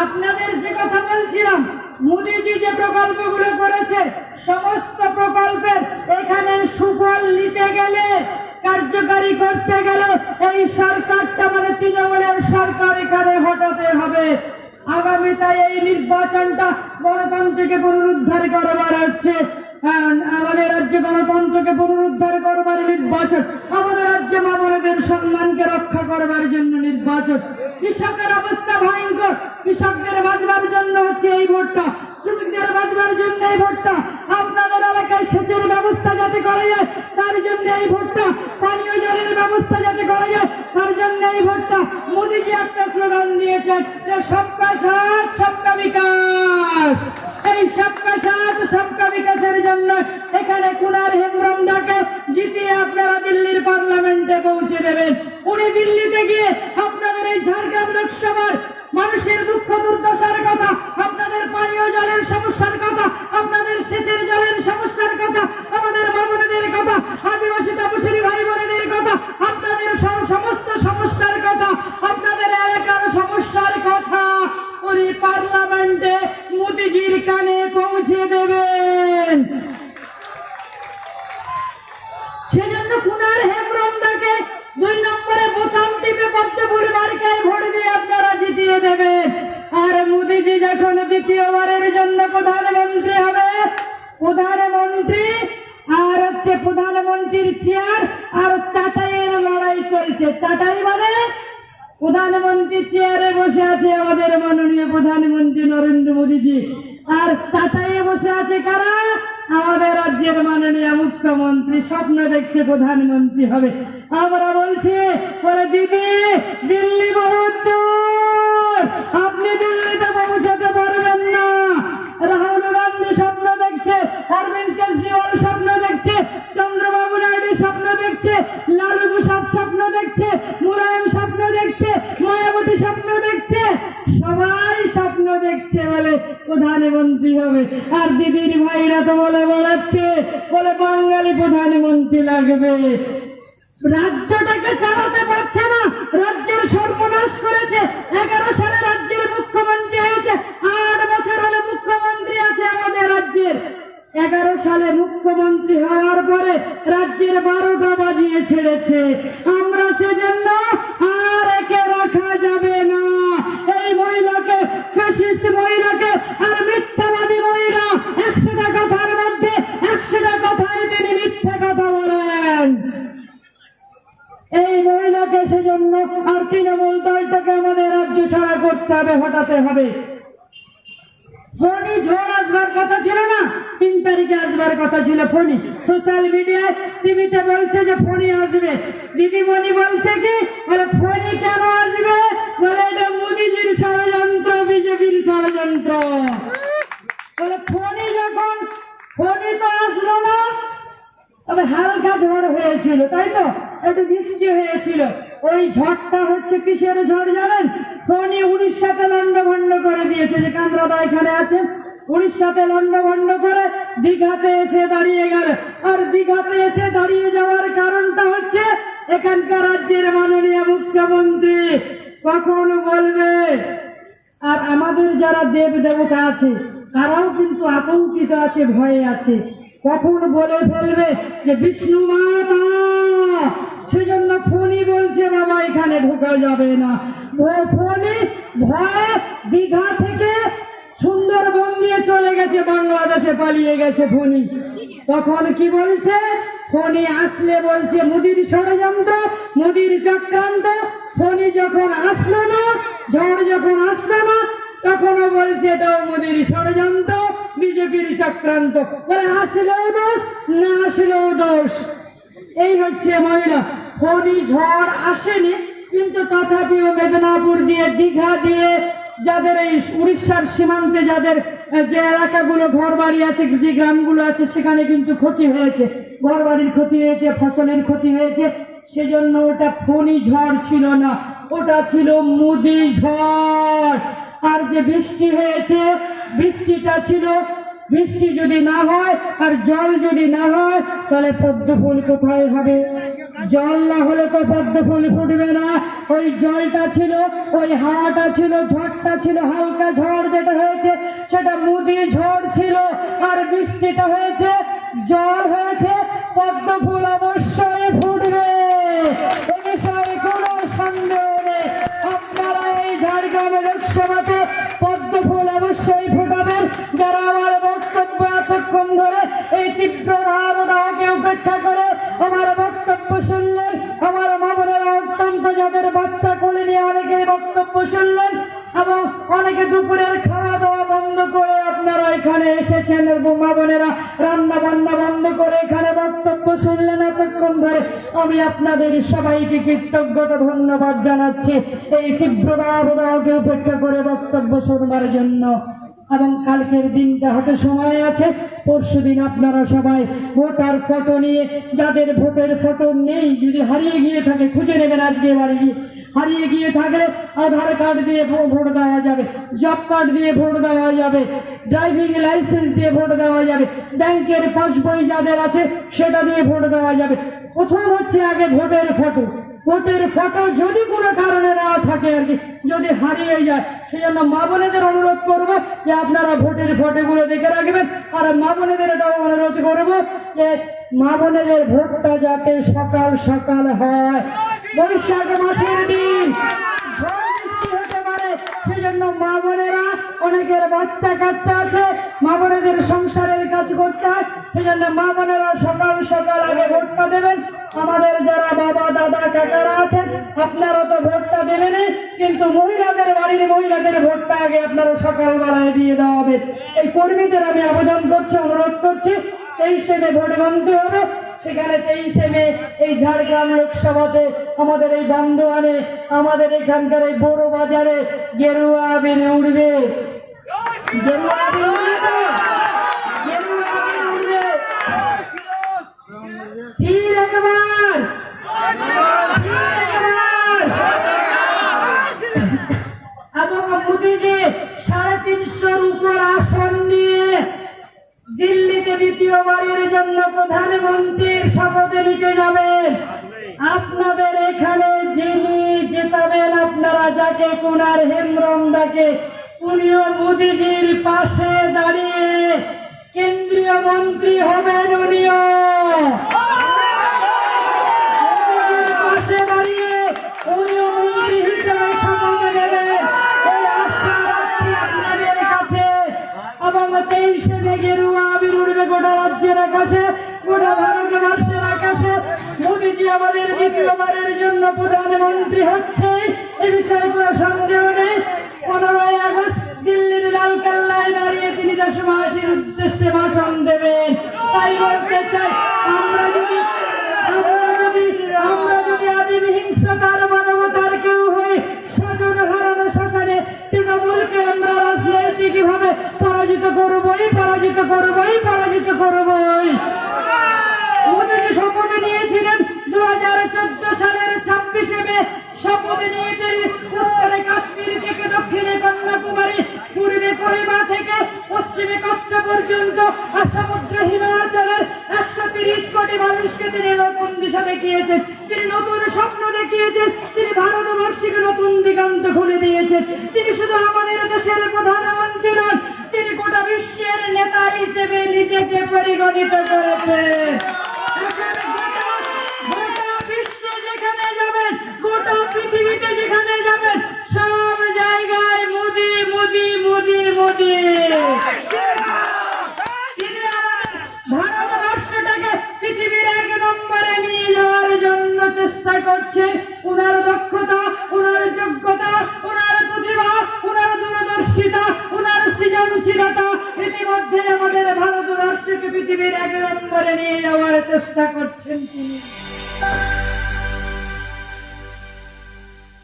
আপনাদের যে কথা বলছিলাম মোদিজি যে প্রকল্পগুলো করেছে সমস্ত প্রকল্পের এখানে সুফল নিতে গেলে কার্যকারী করতে গেলে এই সরকারটা মানে তৃণমূলের সরকার এখানে হটাতে হবে। আগামীতে এই নির্বাচনটা গণতন্ত্রকে পুনরুদ্ধার করবার আহ, আমাদের রাজ্যে গণতন্ত্রকে পুনরুদ্ধার করবার নির্বাচন, আমাদের রাজ্যে মামলাদের সম্মানকে রক্ষা করবার জন্য নির্বাচন। কৃষকের অবস্থা ভয়ঙ্কর, কৃষকদের বাঁচবার জন্য হচ্ছে এই ভোটটা শ্রমিকদের বাঁচবার জন্য এই ভোটটা আপনাদের এলাকায় সেচের ব্যবস্থা যাতে করা যায় তার জন্য এই ভোটটা পানীয় জলের ব্যবস্থা যাতে করা যায় তার জন্য এই ভোটটা মোদীজি একটা স্লোগান দিয়েছেন যে সবকা সাথ সবকা বিকাশ এই সবকা সাথ সবকা বিকাশের জন্য এখানে কুনার হেমব্রমদাকে জিতিয়ে আপনারা দিল্লির পার্লামেন্টে পৌঁছে দেবেন। উনি দিল্লিতে গিয়ে আপনাদের এই ঝাড়গ্রাম লোকসভার মানুষের দুঃখ দুর্দশার কথা, আপনাদের পানীয় জলের সমস্যার কথা, আপনাদের সেচের জলের সমস্যার কথা, আমাদের বাবুদের কথা আদিবাসী তপশিলী ভাই বোনেদের কথা আপনাদের সব- সমস্ত সমস্যার কথা আপনাদের এলাকার সমস্যার কথা উনি পার্লামেন্টে মোদিজির কানে পৌঁছে দেবেন সেজন্য কুনার হেমব্রমদাকে দুই নম্বরে বোতাম টিপে পদ্মপুর মার্কায় ভোট দিয়ে আপনারা জিতিয়ে দেবেন আর মোদিজি যখন দ্বিতীয়বারের জন্য প্রধানমন্ত্রী হবে প্রধানমন্ত্রী আর হচ্ছে প্রধানমন্ত্রীর চেয়ার আর চাটাইয়ের লড়াই চলছে চাটাই মানে প্রধানমন্ত্রী চেয়ারে বসে আছে আমাদের মাননীয় প্রধানমন্ত্রী নরেন্দ্র মোদীজি। আর চাটাইয়ে বসে আছে কারা? আমাদের রাজ্যের মাননীয় মুখ্যমন্ত্রী স্বপ্ন দেখছে প্রধানমন্ত্রী হবে। আমরা বলছি, বলে দিদি, দিল্লি বহুত আপনি দিল্লিতে পৌঁছাতে পারবেন না। রাহুল গান্ধী স্বপ্ন দেখছে, অরবিন্দ কেজরিওয়াল স্বপ্ন দেখছে চন্দ্রবাবু নাইডু স্বপ্ন দেখছে লালু প্রসাদ স্বপ্ন দেখছে মুলায়ম স্বপ্ন দেখছে মায়াবতী স্বপ্ন দেখছে সবাই স্বপ্ন দেখছে বলে প্রধানমন্ত্রী হবে দিদির ভাইরা তো বলে বেড়াচ্ছে, বলে বাঙালি প্রধানমন্ত্রী লাগবে। রাজ্যটাকে চালাতে পারছে না, রাজ্যের সর্বনাশ করেছে, এগারো সালে রাজ্যের মুখ্যমন্ত্রী হয়েছে, আট বছর হলে মুখ্যমন্ত্রী আছে আমাদের রাজ্যের। এগারো সালে মুখ্যমন্ত্রী হওয়ার পরে রাজ্যের বারোটা বাজিয়ে ছেড়েছে। আমরা সেজন্য আর একে রাখা যাবে না। এই মহিলাকে ফ্যাসিস্ট মহিলাকে আর মিথ্যাবাদী মহিলা একশোটা কথার মধ্যে একশোটা কথায় তিনি মিথ্যা কথা বলেন এই মহিলাকে সেজন্য আর তৃণমূল দলটাকে আমাদের রাজ্য ছাড়া করতে হবে, হটাতে হবে। ফণি ঝড় আসবার কথা ছিল না, তিন তারিখে আসবার কথা ছিল ফণি সোশ্যাল মিডিয়ায় টিভিতে বলছে যে ফণি আসবে। দিদিমণি বলছে কি, বলে ফণি কেন আসবে? বলে, এটা মোদিজির ষড়যন্ত্র, বিজেপির ষড়যন্ত্র। বলে ফণি যখন ফণি তো আসলো না। তবে হালকা ঝড় হয়েছিল, তাই তো? একটু বৃষ্টি হয়েছিল। ওই ঝড়টা হচ্ছে কিসের ঝড় জানেন? ফণি উড়িষ্যাতে লন্ডভন্ড করে দিয়েছে, যে কান্দ্রাদা এখানে আছে। উড়িষ্যাতে লন্ডভন্ড করে দীঘাতে এসে দাঁড়িয়ে গেল। আর দীঘাতে এসে দাঁড়িয়ে যাওয়ার কারণটা হচ্ছে এখানকার রাজ্যের মাননীয় মুখ্যমন্ত্রী। কখন বলবে? আর আমাদের যারা দেব দেবতা আছে, তারাও কিন্তু আতঙ্কিত আছে, ভয়ে আছে। কখন বলে ফেলবে? যে বিষ্ণু মাতা! সেজন্য ফোনই বলছে, বাবা, এখানে ঢোকা যাবে না। ফণি ভয়ে দীঘা থেকে সুন্দরবন দিয়ে চলে গেছে, বাংলাদেশে পালিয়ে গেছে ফোনি তখন কি বলছে? ফণি আসলে বলছে, মুদির ষড়যন্ত্র, মুদির চক্রান্ত। ফণি যখন আসলো না, ঝড় যখন আসলো না, তখনও বলছে, এটাও মোদির ষড়যন্ত্র, বিজেপির চক্রান্ত। বলে, আসলেও দোষ, না আসলেও দোষ। এই হচ্ছে মহিলা ফণি ঝড় আসেনি, কিন্তু তথাপিও মেদিনীপুর দিয়ে দীঘা দিয়ে যাদের এই উড়িষ্যার সীমান্তে যাদের যে এলাকাগুলো ঘর বাড়ি আছে, যে গ্রামগুলো আছে, সেখানে কিন্তু ক্ষতি হয়েছে। ঘর বাড়ির ক্ষতি হয়েছে, ফসলের ক্ষতি হয়েছে, সেজন্য ওটা ফণি ঝড় ছিল না। ওটা ছিল মুদি ঝড়। আর যে বৃষ্টি হয়েছে, বৃষ্টিটা ছিল বৃষ্টি যদি না হয় আর জল যদি না হয়, তাহলে পদ্ম ফুল কোথায় হবে? জল না হলে তো পদ্ম ফুল ফুটবে না। ওই জলটা ছিল, ওই হাওয়াটা ছিল, ঝড়টা ছিল, হালকা ঝড় যেটা হয়েছে, সেটা মুদি ঝড় ছিল। আর বৃষ্টিটা হয়েছে, জল হয়েছে, পদ্ম ফুল অবশ্যই ফুটবে। আপনারা এই ঝাড়গ্রাম লোকসভাতে পদ্ম ফুল অবশ্যই ফুটাবেন। যারা এসেছেন এবং মা বোনেরা। রান্না বান্না বন্ধ করে এখানে বক্তব্য শুনলেন এতক্ষণ ধরে। আমি আপনাদের সবাইকে কৃতজ্ঞতা, ধন্যবাদ জানাচ্ছি। এই তীব্র দাবদাহকে উপেক্ষা করে বক্তব্য শুনবার জন্য। এবং কালকের দিনটা হাতে সময় আছে। পরশু দিন আপনারা সবাই ভোটার ফটো নিয়ে, যাদের ভোটের ফটো নেই, যদি হারিয়ে গিয়ে থাকে, খুঁজে নেবেন আজকে বাড়ি। হারিয়ে গিয়ে থাকলে আধার কার্ড দিয়ে ভোট দেওয়া যাবে, জব কার্ড দিয়ে ভোট দেওয়া যাবে, ড্রাইভিং লাইসেন্স দিয়ে ভোট দেওয়া যাবে, ব্যাংকের পাসবই যাদের আছে সেটা দিয়ে ভোট দেওয়া যাবে। প্রথম হচ্ছে আগে ভোটের ফটো। ভোটের ফটো যদি কোনো কারণে না থাকে আর কি, যদি হারিয়ে যায়, সেই জন্য মা বোনেদের অনুরোধ করব যে আপনারা ভোটের ফটোগুলো দেখে রাখবেন। আর মা বোনেদের এটাও অনুরোধ করব যে মা বোনেদের ভোটটা যাতে সকাল সকাল হয়। বৈশাখ মাসের দিন। হতে পারে? সেই জন্য মা বোনেরা, অনেকের বাচ্চা কাচ্চা আছে, মা বোনেদের সংসারের কাজ করতে হয় সেই জন্য মা বোনেরা সকাল সকাল আগে ভোটটা দেবেন। আমাদের যারা বাবা, দাদা, কাকারা আছেন, আপনারা তো ভোটটা দেবেনই কিন্তু মহিলাদের বাড়ির মহিলাদের ভোটটা আগে আপনারা সকালবেলায় দিয়ে দেওয়া হবে। এই কর্মীদের আমি আবেদন করছি, অনুরোধ করছি তেইশে মে ভোট গণতি হবে। সেখানে তেইশে মে এই ঝাড়গ্রাম লোকসভাতে আমাদের এই বান্দোয়ানে, আমাদের এখানকার এই বড় বাজারে গেরুয়া আবির উঠবে। গেরুয়া আবির উঠবে তো? গেরুয়া আবির উঠবে তীর একবার তীর একবার এবং মোদীজি সাড়ে তিনশোর উপর আসন নিয়ে দিল্লিতে দ্বিতীয়বারের জন্য প্রধানমন্ত্রীর শপথ নিতে যাবেন। আপনাদের এখানে যিনি জেতাবেন, আপনারা যাকে কুনার হেমরমদাকে উনিও মোদীজির পাশে দাঁড়িয়ে কেন্দ্রীয় মন্ত্রী হবেন উনিও। আমাদের দ্বিতীয়বারের জন্য প্রধানমন্ত্রী হচ্ছে এ বিষয়ে কোনো সন্দেহ নেই। পনেরোই আগস্ট দিল্লির লাল কেল্লায় দাঁড়িয়ে তিনি দেশবাসীর উদ্দেশ্যে ভাষণ দেবেন। তাই বলতে চাই আমরা যদি আমরা যদি আমরা যদি আদিম হিংসাতার মানবতার কেউ হই স্বজন হারানো শ্মশানে তৃণমূলকে আমরা রাজনৈতিক ভাবে পরাজিত করবই পরাজিত করবই পরাজিত করবই। উত্তরে কাশ্মীর থেকে দক্ষিণে কন্যাকুমারী, পূর্বে পরিমা থেকে পশ্চিমে কচ্ছ পর্যন্ত আর সমুদ্র একশো তিরিশ কোটি মানুষকে তিনি নতুন দিশা দেখিয়েছেন। তিনি নতুন স্বপ্ন দেখিয়েছেন। তিনি ভারতবর্ষকে নতুন দিগন্ত খুলে দিয়েছেন। তিনি শুধু আমাদের দেশের প্রধানমন্ত্রী নন, তিনি গোটা বিশ্বের নেতা হিসেবে নিজেকে পরিগণিত করেছেন। চেষ্টা করছেন ওনার দক্ষতা, ওনার যোগ্যতা, ওনার প্রতিভা, ওনার দূরদর্শিতা, ওনার সৃজনশীলতা ইতিমধ্যে আমাদের ভারতবর্ষকে পৃথিবীর এক নম্বরে নিয়ে যাওয়ার চেষ্টা করছেন তিনি।